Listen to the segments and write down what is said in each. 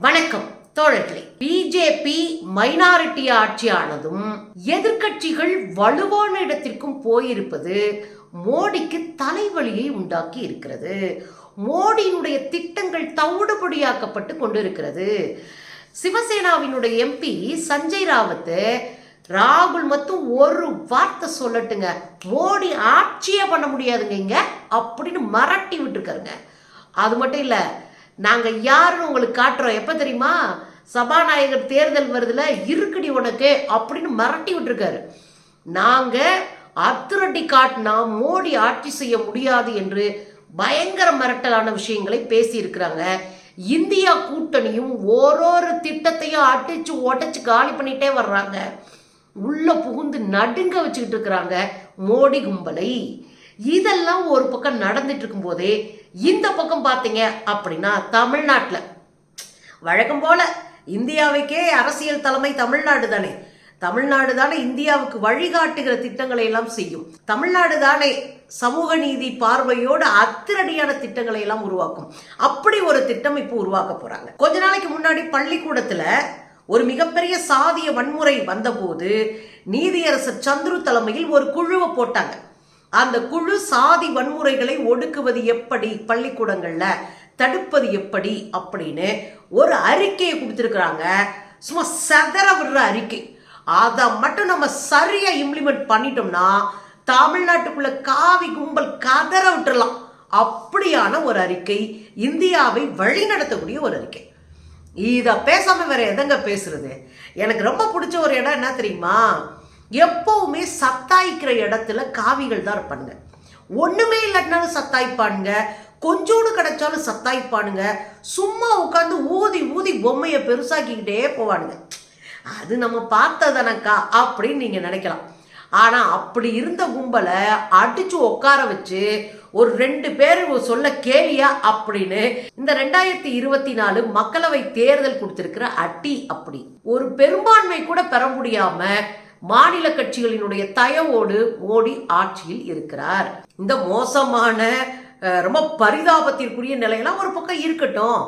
வணக்கம் தோழர்களே. BJP minority ஆட்சியானதும் எதிர்க்கட்சிகள் வலுவான இடத்திற்கும் போயிருப்பது மோடிக்கு தலைவலியை உண்டாக்கி இருக்கிறது. மோடியினுடைய திட்டங்கள் தவிடுபடியாக்கப்பட்டு கொண்டிருக்கிறது. சிவசேனாவினுடைய எம்பி சஞ்சய் ராவத்து ராகுல் மட்டும் ஒரு வார்த்தை சொல்லட்டுங்க. மோடி ஆட்சியே பண்ண முடியாதுங்க இங்க. அப்படின்னு மிரட்டி விட்டுருக்காருங்க. அது மட்டும் இல்லை நாங்கள் யாருன்னு உங்களுக்கு காட்டுறோம். எப்போ தெரியுமா? சபாநாயகர் தேர்தல் வருதுல இருக்குடி உனக்கு அப்படின்னு மிரட்டி விட்டுருக்காரு. நாங்கள் அத்துரட்டி காட்டினா மோடி ஆட்சி செய்ய முடியாது என்று பயங்கர மிரட்டலான விஷயங்களை பேசியிருக்கிறாங்க. இந்தியா கூட்டணியும் ஓரொரு திட்டத்தையும் அடிச்சு உடச்சு காலி பண்ணிட்டே வர்றாங்க. உள்ள புகுந்து நடுங்க வச்சுக்கிட்டு இருக்கிறாங்க மோடி கும்பலை. இதெல்லாம் ஒரு பக்கம் நடந்துட்டு இருக்கும்போதே இந்த பக்கம் பார்த்தீங்க அப்படின்னா தமிழ்நாட்டில். வழக்கம் போல இந்தியாவுக்கே அரசியல் தலைமை தமிழ்நாடு தானே. தமிழ்நாடு தானே இந்தியாவுக்கு வழிகாட்டுகிற திட்டங்களை எல்லாம் செய்யும். தமிழ்நாடு தானே சமூக நீதி பார்வையோடு அத்திரடியான திட்டங்களை எல்லாம் உருவாக்கும். அப்படி ஒரு திட்டம் இப்போ உருவாக்க போறாங்க. கொஞ்ச நாளைக்கு முன்னாடி பள்ளிக்கூடத்துல ஒரு மிகப்பெரிய சாதிய வன்முறை வந்தபோது நீதியரசர் சந்துரு தலைமையில் ஒரு குழுவை போட்டாங்க. அந்த குழு சாதி வன்முறைகளை ஒடுக்குவது எப்படி? பள்ளிக்கூடங்களில் தடுப்பது எப்படி? அப்படின்னு ஒரு அறிக்கையை கொடுத்துருக்குறாங்க. சும்மா செதற விடுற அறிக்கை. அதை மட்டும் நம்ம சரியாக இம்ப்ளிமெண்ட் பண்ணிட்டோம்னா தமிழ்நாட்டுக்குள்ள காவி கும்பல் கதற விட்டுறலாம். அப்படியான ஒரு அறிக்கை இந்தியாவை வழிநடத்தக்கூடிய ஒரு அறிக்கை. இதை பேசாமல் வேற எதங்க பேசுறது? எனக்கு ரொம்ப பிடிச்ச ஒரு இடம் என்ன தெரியுமா? எப்போவுமே சத்தாய்க்கிற இடத்துல காவிகள் தான் இருப்பானுங்க. ஒன்றுமே இல்லாட்டினாலும் சத்தாய்ப்பானுங்க. கொஞ்சோடு கிடைச்சாலும் சத்தாய்ப்பானுங்க. சும்மா உட்காந்து ஊதி ஊதி பொம்மையை பெருசாக்கிக்கிட்டே போவானுங்க. அது நம்ம பார்த்ததனக்கா அப்படின்னு நீங்கள் நினைக்கலாம். ஆனால் அப்படி இருந்த கும்பலை அடிச்சு உட்கார வச்சு ஒரு ரெண்டு பேர் சொல்ல கேலியா அப்படின்னு இந்த ரெண்டாயிரத்தி இருபத்தி நாலு மக்களவை தேர்தல் கொடுத்திருக்கிற அட்டி அப்படி. ஒரு பெரும்பான்மை கூட பெற முடியாம மாநில கட்சிகளினுடைய தயவோடு மோடி ஆட்சியில் இருக்கிறார். இந்த மோசமான ரொம்ப பரிதாபத்திற்குரிய நிலையெல்லாம் ஒரு பக்கம் இருக்கட்டும்.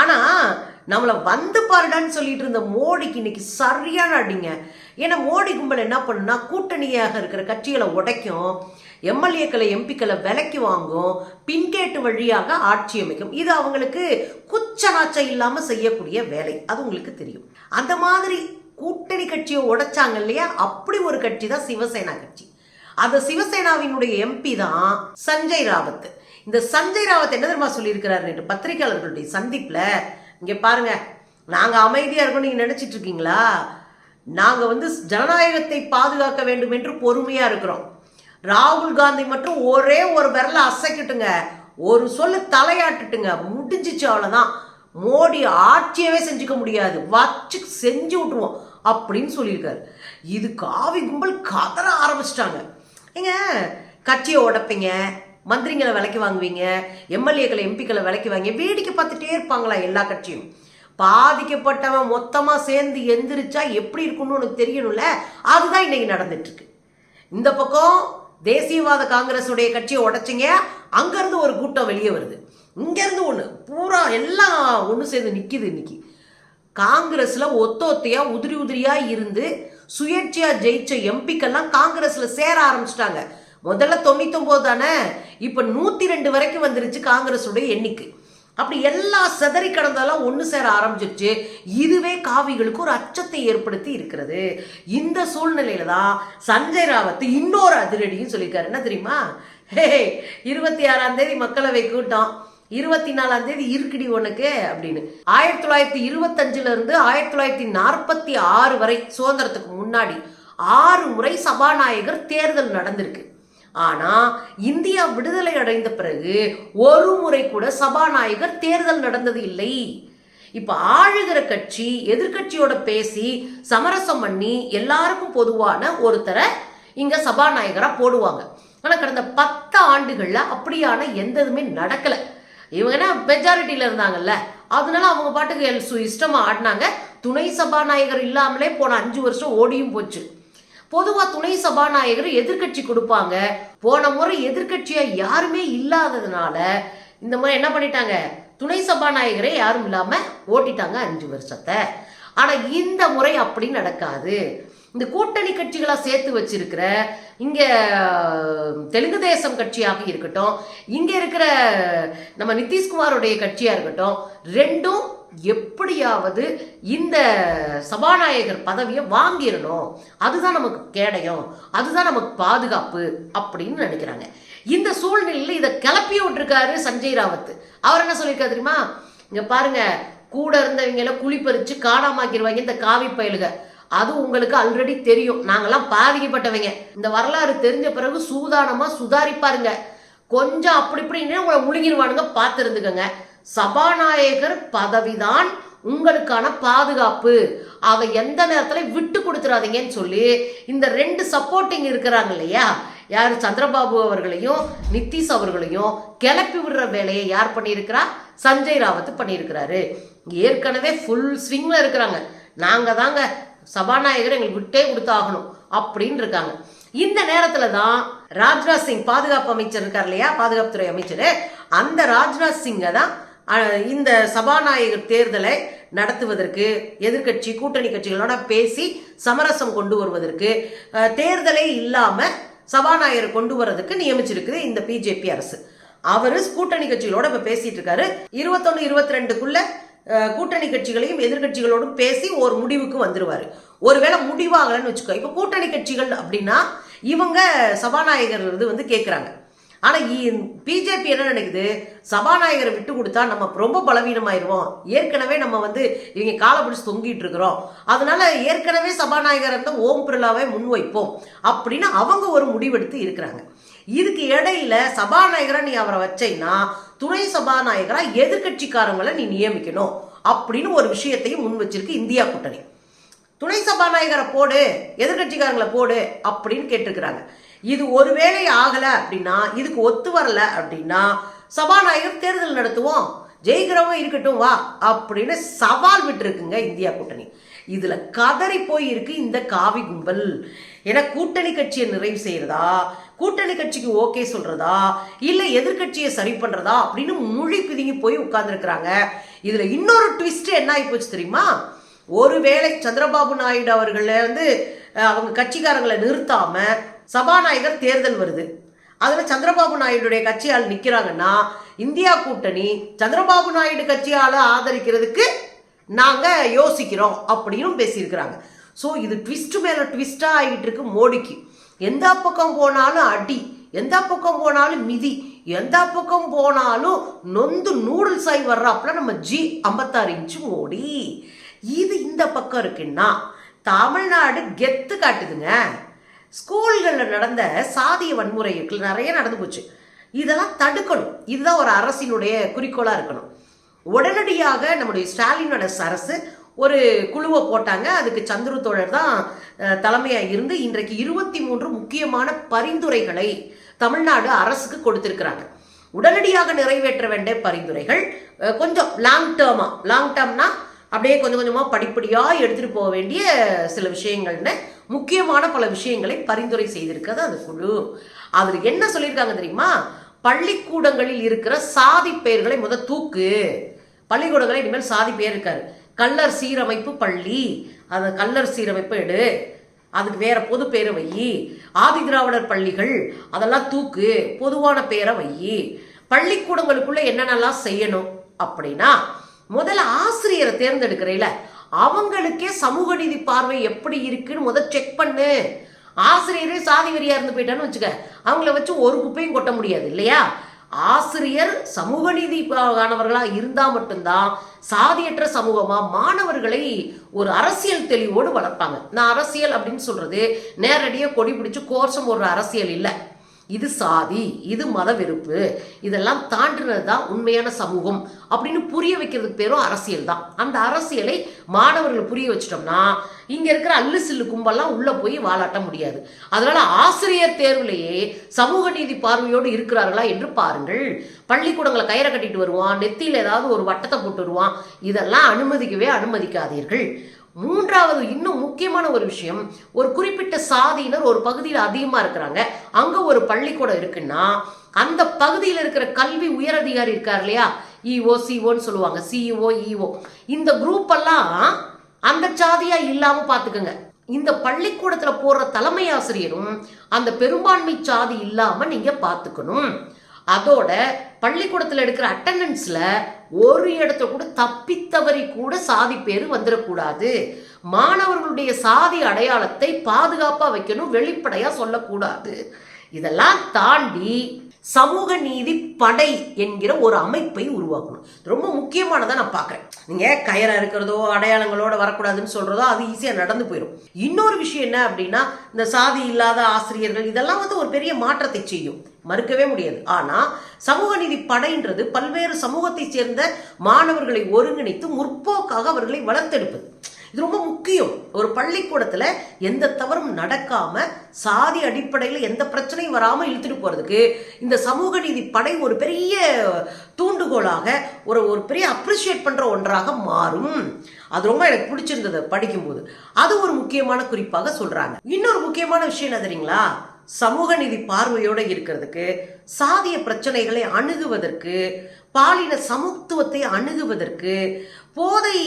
ஆனால் நம்மளை வந்து பாருடான்னு சொல்லிட்டு இருந்த மோடிக்கு இன்னைக்கு சரியான அடிங்க. ஏன்னா மோடி கும்பல் என்ன பண்ணுனா கூட்டணியாக இருக்கிற கட்சிகளை உடைக்கும் எம்எல்ஏக்களை எம்பிக்களை விலைக்கு வாங்கும் பின்கேட்டு வழியாக ஆட்சி அமைக்கும். இது அவங்களுக்கு குச்ச நாச்சம் இல்லாமல் செய்யக்கூடிய வேலை. அது உங்களுக்கு தெரியும். அந்த மாதிரி கூட்டணி கட்சியை உடைச்சாங்க இல்லையா? அப்படி ஒரு கட்சி தான் சிவசேனா கட்சி. அந்த சிவசேனாவினுடைய எம்பி தான் சஞ்சய் ராவத். இந்த சஞ்சய் ராவத் என்ன தெரியுமா சொல்லியிருக்கிறார் நேற்று பத்திரிகையாளர்களுடைய சந்திப்புல? இங்கே பாருங்க நாங்கள் அமைதியாக இருக்கோம் நீங்கள் நினச்சிட்டு இருக்கீங்களா? நாங்கள் வந்து ஜனநாயகத்தை பாதுகாக்க வேண்டும் என்று பொறுமையாக இருக்கிறோம். ராகுல் காந்தி மட்டும் ஒரே ஒரு விரல அசைக்கட்டுங்க. ஒரு சொல்லு தலையாட்டுட்டுங்க. முடிஞ்சிச்சு அவ்வளோதான் மோடி ஆட்சியவே செஞ்சுக்க முடியாது. வச்சு செஞ்சு விட்டுருவோம். அப்படின்னு சொல்லியிருக்காரு. இது காவி கும்பல் கதற ஆரம்பிச்சிட்டாங்க. ஏங்க கட்சியை உடைப்பீங்க மந்திரிங்களை விலைக்கு வாங்குவீங்க எம்எல்ஏக்களை எம்பிக்களை விலைக்கு வாங்கி வேடிக்கை பார்த்துட்டே இருப்பாங்களா எல்லா கட்சியும்? பாதிக்கப்பட்டவன் மொத்தமாக சேர்ந்து எந்திரிச்சா எப்படி இருக்கும்னு உனக்கு தெரியணும்ல? அதுதான் இன்னைக்கு நடந்துட்டுருக்கு. இந்த பக்கம் தேசியவாத காங்கிரஸுடைய கட்சியை உடைச்சிங்க அங்கேருந்து ஒரு கூட்டம் வெளியே வருது. இங்கேருந்து ஒன்று பூரா எல்லாம் ஒன்று சேர்ந்து நிற்கிது இன்னைக்கு. காங்கிரஸ்ல ஒத்த ஒத்தையா உதிரி உதிரியா இருந்து சுயேட்சையா ஜெயிச்ச எம்பிக்கெல்லாம் காங்கிரஸ்ல சேர ஆரம்பிச்சிட்டாங்க. முதல்ல தொண்ணூத்தொன்பது தானே? இப்ப நூத்தி ரெண்டு வரைக்கும் வந்துருச்சு காங்கிரஸுடைய எண்ணிக்கை. அப்படி எல்லா செதறி கடந்தாலும் ஒன்று சேர ஆரம்பிச்சிருச்சு. இதுவே காவிகளுக்கு ஒரு அச்சத்தை ஏற்படுத்தி இருக்கிறது. இந்த சூழ்நிலையில தான் சஞ்சய் ராவத் இன்னொரு அதிரடியும் சொல்லியிருக்காரு. என்ன தெரியுமா? ஹே இருபத்தி ஆறாம் தேதி மக்களவை கூட்டம். இருபத்தி நாலாம் தேதி இருக்குடி உனக்கு அப்படின்னு. ஆயிரத்தி தொள்ளாயிரத்தி இருபத்தஞ்சுல இருந்து ஆயிரத்தி தொள்ளாயிரத்தி நாற்பத்தி ஆறு வரை சுதந்திரத்துக்கு முன்னாடி ஆறு முறை சபாநாயகர் தேர்தல் நடந்திருக்கு. ஆனா இந்தியா விடுதலை அடைந்த பிறகு ஒரு முறை கூட சபாநாயகர் தேர்தல் நடந்தது இல்லை. இப்ப ஆளுகிற கட்சி எதிர்கட்சியோட பேசி சமரசம் பண்ணி எல்லாருக்கும் பொதுவான ஒருத்தரை இங்க சபாநாயகரா போடுவாங்க. ஆனா கடந்த பத்து ஆண்டுகள்ல அப்படியான எந்த இதுவுமே நடக்கல. இவங்கன்னா மெஜாரிட்டியில் இருந்தாங்கல்ல? அதனால அவங்க பாட்டுக்கு எல் சு இஷ்டமாக ஆடினாங்க. துணை சபாநாயகர் இல்லாமலே போன அஞ்சு வருஷம் ஓடியும் போச்சு. பொதுவாக துணை சபாநாயகர் எதிர்க்கட்சி கொடுப்பாங்க. போன முறை எதிர்கட்சியாக யாருமே இல்லாததுனால இந்த முறை என்ன பண்ணிட்டாங்க? துணை சபாநாயகரே யாரும் இல்லாமல் ஓட்டிட்டாங்க அஞ்சு வருஷத்தை. ஆனால் இந்த முறை அப்படி நடக்காது. இந்த கூட்டணி கட்சிகளாக சேர்த்து வச்சிருக்கிற இங்கே தெலுங்கு தேசம் கட்சியாக இருக்கட்டும் இங்கே இருக்கிற நம்ம நிதிஷ்குமாருடைய கட்சியாக இருக்கட்டும் ரெண்டும் எப்படியாவது இந்த சபாநாயகர் பதவியை வாங்கிடணும். அதுதான் நமக்கு கேடயம். அதுதான் நமக்கு பாதுகாப்பு அப்படின்னு நினைக்கிறாங்க. இந்த சூழ்நிலையில் இதை கிளப்பி விட்டுருக்காரு சஞ்சய் ராவத். அவர் என்ன சொல்லியிருக்காரு தெரியுமா? இங்கே பாருங்க கூட இருந்தவங்கள குழி பறித்து காணாமாக்கிடுவாங்க இந்த காவி பயலுக. அது உங்களுக்கு ஆல்ரெடி தெரியும். நாங்கெல்லாம் பாதிக்கப்பட்டவங்க. இந்த வரலாறு தெரிஞ்ச பிறகு சூதானமா சுதாரிப்பாருங்க. கொஞ்சம் அப்படி இப்படின்னு உங்களை முழுங்கிடுவானுங்க பார்த்துருந்துக்கங்க. சபாநாயகர் பதவிதான் உங்களுக்கான பாதுகாப்பு. அதை எந்த நேரத்தில் விட்டு கொடுத்துறாதீங்கன்னு சொல்லி இந்த ரெண்டு சப்போர்ட்டிங் இருக்கிறாங்க இல்லையா? யார்? சந்திரபாபு அவர்களையும் நிதிஷ் அவர்களையும் கிளப்பி விடுற வேலையை யார் பண்ணியிருக்கிறா? சஞ்சய் ராவத் பண்ணியிருக்கிறாரு. ஏற்கனவே ஃபுல் ஸ்விங்கில் இருக்கிறாங்க. நாங்கள் தாங்க சபாநாயகர் எங்களுக்கு விட்டே கொடுத்தாகணும் அப்படின்னு இருக்காங்க இந்த நேரத்தில் தான் ராஜ்நாத் சிங் பாதுகாப்பு அமைச்சர் இருக்கார் இல்லையா? பாதுகாப்புத்துறை அமைச்சர். அந்த ராஜ்நாத் சிங்கை தான் இந்த சபாநாயகர் தேர்தலை நடத்துவதற்கு எதிர்க்கட்சி கூட்டணி கட்சிகளோட பேசி சமரசம் கொண்டு வருவதற்கு தேர்தலே இல்லாமல் சபாநாயகர் கொண்டு வரதுக்கு நியமிச்சிருக்குது இந்த பிஜேபி அரசு. அவர் கூட்டணி கட்சிகளோட இப்ப பேசிட்டு இருக்காரு. இருபத்தொன்னு இருபத்தி ரெண்டுக்குள்ள கூட்டணி கட்சிகளையும் எதிர்க்கட்சிகளோடும் பேசி ஒரு முடிவுக்கு வந்துடுவார் ஒருவேளை முடிவாகலன்னு வச்சுக்கோ இப்போ கூட்டணி கட்சிகள் அப்படின்னா இவங்க சபாநாயகர் வந்து கேட்குறாங்க ஆனால் பிஜேபி என்ன நினைக்குது? சபாநாயகரை விட்டு கொடுத்தா நம்ம ரொம்ப பலவீனமாயிருவோம். ஏற்கனவே நம்ம வந்து இவங்க காலை பிடிச்சி தொங்கிட்டு இருக்கிறோம். அதனால ஏற்கனவே சபாநாயகர் இருந்தால் ஓம் பிர்லாவை முன்வைப்போம் அப்படின்னு அவங்க ஒரு முடிவெடுத்து இருக்கிறாங்க. இதுக்கு இடையில சபாநாயகரை நீ அவரை வச்சைன்னா துணை சபாநாயகராக எதிர்க்கட்சிக்காரங்களை நீ நியமிக்கணும் அப்படின்னு ஒரு விஷயத்தையும் முன் வச்சிருக்கு இந்தியா கூட்டணி. துணை சபாநாயகரை போடு எதிர்கட்சிக்காரங்களை போடு அப்படின்னு கேட்டிருக்கிறாங்க. இது ஒருவேளை ஆகலை அப்படின்னா இதுக்கு ஒத்து வரல அப்படின்னா சபாநாயகர் தேர்தல் நடத்துவோம் ஜெயிக்கிறவங்க இருக்கட்டும் வா அப்படின்னு சவால் விட்டுருக்குங்க இந்தியா கூட்டணி. இதுல கதறி போய் இருக்கு இந்த காவி கும்பல். ஏன்னா கூட்டணி கட்சியை நிறைவு செய்யறதா? கூட்டணி கட்சிக்கு ஓகே சொல்றதா? இல்ல எதிர்க்கட்சியை சரி பண்றதா? அப்படின்னு மொழி பிதுங்கி போய் உட்கார்ந்துருக்கிறாங்க. இதுல இன்னொரு ட்விஸ்ட் என்ன ஆகி போச்சு தெரியுமா? ஒருவேளை சந்திரபாபு நாயுடு அவர்களை வந்து அவங்க கட்சிக்காரங்களை நிறுத்தாம சபாநாயகர் தேர்தல் வருது. அதுல சந்திரபாபு நாயுடுடைய கட்சியால் நிக்கிறாங்கன்னா இந்தியா கூட்டணி சந்திரபாபு நாயுடு கட்சியால ஆதரிக்கிறதுக்கு நாங்கள் யோசிக்கிறோம் அப்படின்னு பேசியிருக்கிறாங்க. ஸோ இது ட்விஸ்ட் மேலே ட்விஸ்ட்டாக ஆகிட்டு இருக்கு மோடிக்கு. எந்த பக்கம் போனாலும் அடி எந்த பக்கம் போனாலும் மிதி எந்த பக்கம் போனாலும் நொந்து நூடுல்ஸ் ஆகி வர்றாப்புல நம்ம ஜி ஐம்பத்தாறு இன்ச்சு மோடி. இது இந்த பக்கம் இருக்குன்னா தமிழ்நாடு கெத்து காட்டுதுங்க. ஸ்கூல்களில் நடந்த சாதிய வன்முறைகள் நிறைய நடந்து போச்சு. இதெல்லாம் தடுக்கணும். இதுதான் ஒரு அரசினுடைய குறிக்கோளாக இருக்கணும். உடனடியாக நம்முடைய ஸ்டாலினோட அரசு ஒரு குழுவை போட்டாங்க. அதுக்கு சந்துரு தோழர் தான் தலைமையாக இருந்து இன்றைக்கு இருபத்தி மூன்று முக்கியமான பரிந்துரைகளை தமிழ்நாடு அரசுக்கு கொடுத்துருக்கிறாங்க. உடனடியாக நிறைவேற்ற வேண்டிய பரிந்துரைகள் கொஞ்சம் லாங் டேர்மா லாங் டேர்ம்னா அப்படியே கொஞ்சம் கொஞ்சமாக படிப்படியாக எடுத்துகிட்டு போக வேண்டிய சில விஷயங்கள்னு முக்கியமான பல விஷயங்களை பரிந்துரை செய்திருக்கிறது அந்த குழு. அதில் என்ன சொல்லியிருக்காங்க தெரியுமா? பள்ளிக்கூடங்களில் இருக்கிற சாதி பெயர்களை முத தூக்கு. பள்ளிக்கூடங்களே இனிமேல் சாதி பேர் இருக்காரு கல்லர் சீரமைப்பு பள்ளி. அந்த கல்லர் சீரமைப்பு எடு. அதுக்கு வேற பொது பேரை வை. ஆதி திராவிடர் பள்ளிகள் அதெல்லாம் தூக்கு. பொதுவான பேரை வை. பள்ளிக்கூடங்களுக்குள்ள என்னென்னலாம் செய்யணும் அப்படின்னா முதல்ல ஆசிரியரை தேர்ந்தெடுக்கிறீல அவங்களுக்கே சமூக நீதி பார்வை எப்படி இருக்குன்னு முதல் செக் பண்ணு. ஆசிரியரே சாதி வெறியா இருந்து போயிட்டான்னு வச்சுக்க அவங்கள வச்சு ஒரு குப்பையும் கொட்ட முடியாது இல்லையா? ஆசிரியர் சமூக நீதிக்கானவர்களாக இருந்தால் மட்டும்தான் சாதியற்ற சமூகமாக மாணவர்களை ஒரு அரசியல் தெளிவோடு வளர்ப்பாங்க. நான் அரசியல் அப்படின்னு சொல்கிறது நேரடியாக கொடி பிடிச்சி கோர்சம் ஒரு அரசியல் இல்லை. இது சாதி இது மத வெறுப்பு இதெல்லாம் தாண்டினது தான் உண்மையான சமூகம் அப்படின்னு புரிய வைக்கிறதுக்கு பேரும் அரசியல் தான். அந்த அரசியலை மாணவர்கள் புரிய வச்சிட்டோம்னா இங்கே இருக்கிற அல்லு சில்லு கும்பல்லாம் உள்ளே போய் வாலாட்ட முடியாது. அதனால ஆசிரியர் தேர்விலேயே சமூக நீதி பார்வையோடு இருக்கிறார்களா என்று பாருங்கள். பள்ளிக்கூடங்களை கயிறை கட்டிட்டு வருவான் நெத்தியில் ஏதாவது ஒரு வட்டத்தை போட்டு வருவான். இதெல்லாம் அனுமதிக்கவே அனுமதிக்காதீர்கள். மூன்றாவது இன்னும் முக்கியமான ஒரு விஷயம் ஒரு குறிப்பிட்ட சாதியினர் ஒரு பகுதியில் அதிகமாக இருக்கிறாங்க. அங்கே ஒரு பள்ளிக்கூடம் இருக்குன்னா அந்த பகுதியில் இருக்கிற கல்வி உயரதிகாரி இருக்கார் இல்லையா? இஓ சிஓன்னு சொல்லுவாங்க. சிஇஓ இஓ இந்த குரூப் எல்லாம் அந்த சாதியாக இல்லாமல் பார்த்துக்குங்க இந்த பள்ளிக்கூடத்தில் போடுற தலைமை ஆசிரியரும் அந்த பெரும்பான்மை சாதி இல்லாமல் நீங்கள் பார்த்துக்கணும் அதோட பள்ளிக்கூடத்தில் எடுக்கிற அட்டண்டன்ஸில் ஒரு இடத்த கூட தப்பித்தவரை கூட சாதி பேர் வந்துடக்கூடாது மாணவர்களுடைய சாதி அடையாளத்தை பாதுகாப்பாக வைக்கணும் வெளிப்படையாக சொல்லக்கூடாது. இதெல்லாம் தாண்டி சமூக நீதி படை என்கிற ஒரு அமைப்பை உருவாக்கணும். ரொம்ப முக்கியமானதை நான் பார்க்குறேன். நீங்கள் கயரா இருக்கிறதோ அடையாளங்களோட வரக்கூடாதுன்னு சொல்கிறதோ அது ஈஸியாக நடந்து போயிடும். இன்னொரு விஷயம் என்ன அப்படின்னா இந்த சாதி இல்லாத ஆசிரியர்கள் இதெல்லாம் வந்து ஒரு பெரிய மாற்றத்தை செய்யும். மறுக்கவே முடியாது. ஆனால் சமூக நீதி படைன்றது பல்வேறு சமூகத்தை சேர்ந்த மாணவர்களை ஒருங்கிணைத்து முற்போக்காக அவர்களை வளர்த்தெடுப்பது. இது ரொம்ப முக்கியம். ஒரு பள்ளிக்கூடத்துல எந்த தவறும் நடக்காம சாதி அடிப்படையில் எந்த பிரச்சனையும் வராமல் இழுத்துட்டு போறதுக்கு இந்த சமூக நீதி படை ஒரு பெரிய தூண்டுகோலாக ஒரு ஒரு பெரிய அப்ரிஷியேட் பண்ற ஒன்றாக மாறும். அது ரொம்ப எனக்கு பிடிச்சிருந்தது படிக்கும்போது. அது ஒரு முக்கியமான குறிப்பாக சொல்றாங்க. இன்னொரு முக்கியமான விஷயம் என்ன தெரியுங்களா? சமூக நீதி பார்வையோடு இருக்கிறதுக்கு சாதிய பிரச்சனைகளை அணுகுவதற்கு பாலின சமத்துவத்தை அணுகுவதற்கு போதை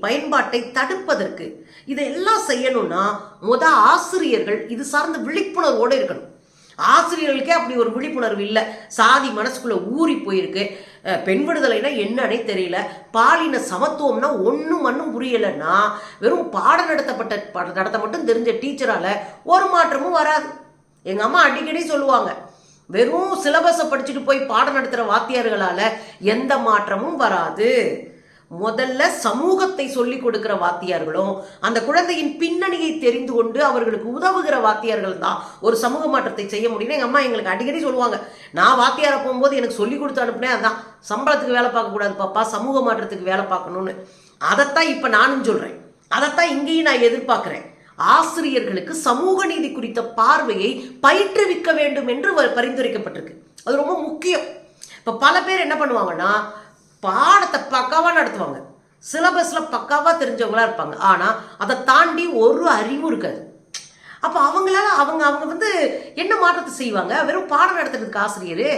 பயன்பாட்டை தடுப்பதற்கு இதையெல்லாம் செய்யணும்னா முத ஆசிரியர்கள் இது சார்ந்த விழிப்புணர்வோடு இருக்கணும். ஆசிரியர்களுக்கே அப்படி ஒரு விழிப்புணர்வு இல்லை. சாதி மனசுக்குள்ளே ஊறி போயிருக்கு. பெண் விடுதலைனா என்னன்னே தெரியல. பாலின சமத்துவம்னா ஒன்றும் மண்ணும் புரியலைன்னா வெறும் பாடம் நடத்தப்பட்ட ப- நடத்த மட்டும் தெரிஞ்ச டீச்சரால ஒரு மாற்றமும் வராது. எங்கள் அம்மா அடிக்கடி சொல்லுவாங்க வெறும் சிலபஸை படிச்சுட்டு போய் பாடம் நடத்துகிற வாத்தியார்களால் எந்த மாற்றமும் வராது. முதல்ல சமூகத்தை சொல்லிக் கொடுக்கிற வாத்தியார்களும் அந்த குழந்தையின் பின்னணியை தெரிந்து கொண்டு அவர்களுக்கு உதவுகிற வாத்தியார்கள் தான் ஒரு சமூக மாற்றத்தை செய்ய முடியும் எங்கள் அம்மா எங்களுக்கு அடிக்கடி சொல்லுவாங்க. நான் வாத்தியாரை போகும்போது எனக்கு சொல்லி கொடுத்து அனுப்புனேன் அதான். சம்பளத்துக்கு வேலை பார்க்கக்கூடாது பாப்பா சமூக மாற்றத்துக்கு வேலை பார்க்கணும்னு. அதைத்தான் இப்போ நானும் சொல்கிறேன் அதைத்தான் இங்கேயும் நான் எதிர்பார்க்குறேன். ஆசிரியர்களுக்கு சமூக நீதி குறித்த பார்வையை பயிற்றுவிக்க வேண்டும் என்று வ- பரிந்துரைக்கப்பட்டிருக்கு. அது ரொம்ப முக்கியம். இப்போ பல பேர் என்ன பண்ணுவாங்கன்னா பாடத்தை பக்காவாக நடத்துவாங்க. சிலபஸில் பக்காவாக தெரிஞ்சவங்களா இருப்பாங்க. ஆனால் அதை தாண்டி ஒரு அறிவும் இருக்காது. அப்போ அவங்களால அவங்க அவங்க வந்து என்ன மாற்றத்தை செய்வாங்க? வெறும் பாடம் நடத்துறதுக்கு ஆசிரியர்?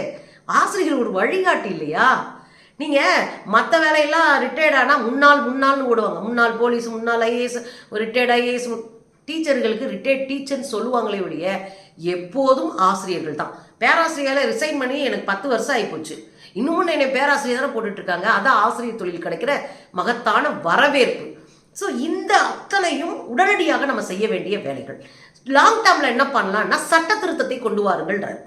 ஆசிரியர் ஒரு வழிகாட்டி இல்லையா? நீங்கள் மற்ற வேலையெல்லாம் ரிட்டையர்ட் ஆனால் முன்னாள் முன்னாள்னு ஓடுவாங்க. முன்னாள் போலீஸ் முன்னாள் ஐஏஎஸ் ரிட்டையர்ட் ஐஏஎஸ் டீச்சர்களுக்கு ரிட்டையர்ட் டீச்சர்னு சொல்லுவாங்களே ஒழிய எப்போதும் ஆசிரியர்கள் தான். பேராசிரியரை ரிசைன் பண்ணி எனக்கு பத்து வருஷம் ஆகிப்போச்சு இன்னமும் என்னை பேராசிரியர் தானே போட்டுட்டு இருக்காங்க அதான் ஆசிரியர் தொழில் கிடைக்கிற மகத்தான வரவேற்பு. ஸோ இந்த அத்தனையும் உடனடியாக நம்ம செய்ய வேண்டிய வேலைகள். லாங் டேர்மில் என்ன பண்ணலாம்னா சட்ட திருத்தத்தை கொண்டு வாருங்கள்ன்றார்.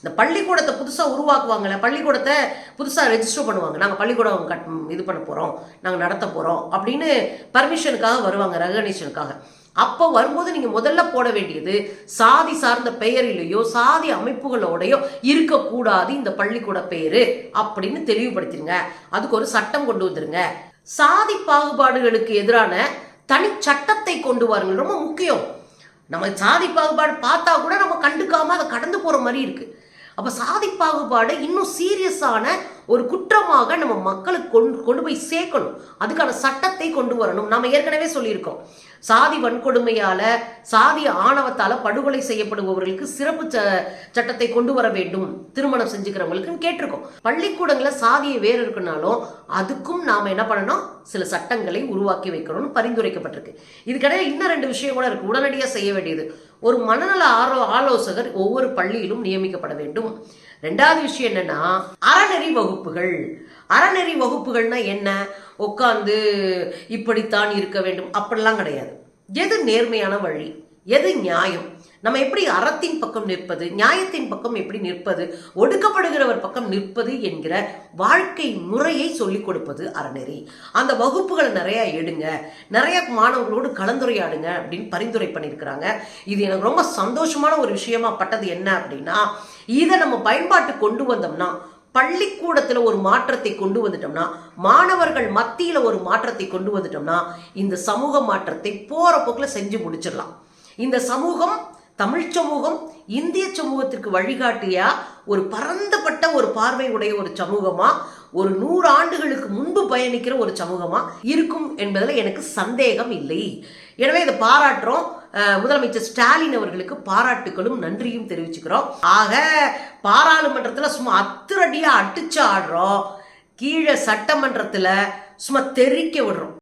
இந்த பள்ளிக்கூடத்தை புதுசாக உருவாக்குவாங்கல்ல பள்ளிக்கூடத்தை புதுசாக ரெஜிஸ்டர் பண்ணுவாங்க. நாங்கள் பள்ளிக்கூடம் கட் இது பண்ண போகிறோம் நாங்கள் நடத்த போகிறோம் அப்படின்னு பர்மிஷனுக்காக வருவாங்க ரெகனேஷனுக்காக அப்போ வரும்போது நீங்கள் முதல்ல போட வேண்டியது சாதி சார்ந்த பெயரிலேயோ சாதி அமைப்புகளோடையோ இருக்கக்கூடாது இந்த பள்ளிக்கூட பெயர் அப்படின்னு தெளிவுபடுத்திருங்க. அதுக்கு ஒரு சட்டம் கொண்டு வந்துருங்க. சாதி பாகுபாடுகளுக்கு எதிரான தனி சட்டத்தை கொண்டு வாருங்கள். ரொம்ப முக்கியம். நம்ம சாதி பாகுபாடு பார்த்தா கூட நம்ம கண்டுக்காம அதை கடந்து போகிற மாதிரி இருக்குது அப்போ சாதி பாகுபாடு இன்னும் சீரியஸான ஒரு குற்றமாக நம்ம மக்களுக்கு கொண்டு கொண்டு போய் சேர்க்கணும். அதுக்கான சட்டத்தை கொண்டு வரணும். நம்ம ஏற்கனவே சொல்லியிருக்கோம். சாதி வன்கொடுமையால் சாதி ஆணவத்தால் படுகொலை செய்யப்படுபவர்களுக்கு சிறப்பு ச- சட்டத்தை கொண்டு வர வேண்டும். திருமணம் செஞ்சுக்கிறவங்களுக்குன்னு கேட்டிருக்கோம். பள்ளிக்கூடங்களில் சாதியை வேறு இருக்குனாலும் அதுக்கும் நாம் என்ன பண்ணணும்? சில சட்டங்களை உருவாக்கி வைக்கணும்னு பரிந்துரைக்கப்பட்டிருக்கு. இதுக்கிடையே இன்னும் ரெண்டு விஷயம் கூட இருக்குது உடனடியாக செய்ய வேண்டியது. ஒரு மனநல ஆரோ ஆலோசகர் ஒவ்வொரு பள்ளியிலும் நியமிக்கப்பட வேண்டும். ரெண்டாவது விஷயம் என்னன்னா அறநெறி வகுப்புகள். அறநெறி வகுப்புகள்னா என்ன? உட்காந்து இப்படித்தான் இருக்க வேண்டும். அப்படிலாம் கிடையாது. எது நேர்மையான வழி? எது நியாயம்? நம்ம எப்படி அறத்தின் பக்கம் நிற்பது நியாயத்தின் பக்கம் எப்படி நிற்பது ஒடுக்கப்படுகிறவர் பக்கம் நிற்பது என்கிற வாழ்க்கை முறையை சொல்லிக் கொடுப்பது அறநெறி. அந்த வகுப்புகளை நிறைய எடுங்க. நிறைய மாணவர்களோடு கலந்துரையாடுங்க அப்படின்னு பரிந்துரை பண்ணியிருக்கிறாங்க. இது எனக்கு ரொம்ப சந்தோஷமான ஒரு விஷயமா பட்டது என்ன அப்படின்னா இதை நம்ம பயன்பாட்டு கொண்டு வந்தோம்னா பள்ளிக்கூடத்தில் ஒரு மாற்றத்தை கொண்டு வந்துட்டோம்னா மாணவர்கள் மத்தியில் ஒரு மாற்றத்தை கொண்டு வந்துட்டோம்னா இந்த சமூக மாற்றத்தை போகிற போக்கில் செஞ்சு முடிச்சிடலாம். இந்த சமூகம் தமிழ் சமூகம் இந்திய சமூகத்திற்கு வழிகாட்டியா ஒரு பரந்தப்பட்ட ஒரு பார்வை உடைய ஒரு சமூகமா ஒரு நூறு ஆண்டுகளுக்கு முன்பு பயணிக்கிற ஒரு சமூகமா இருக்கும் என்பதில் எனக்கு சந்தேகம் இல்லை. எனவே இதை பாராட்டுறோம். முதலமைச்சர் ஸ்டாலின் அவர்களுக்கு பாராட்டுகளும் நன்றியும் தெரிவிச்சுக்கிறோம். ஆக பாராளுமன்றத்தில் சும்மா அத்திரடியாக அடிச்சு ஆடுறோம். கீழே சட்டமன்றத்தில் சும்மா தெறிக்க விடுறோம்.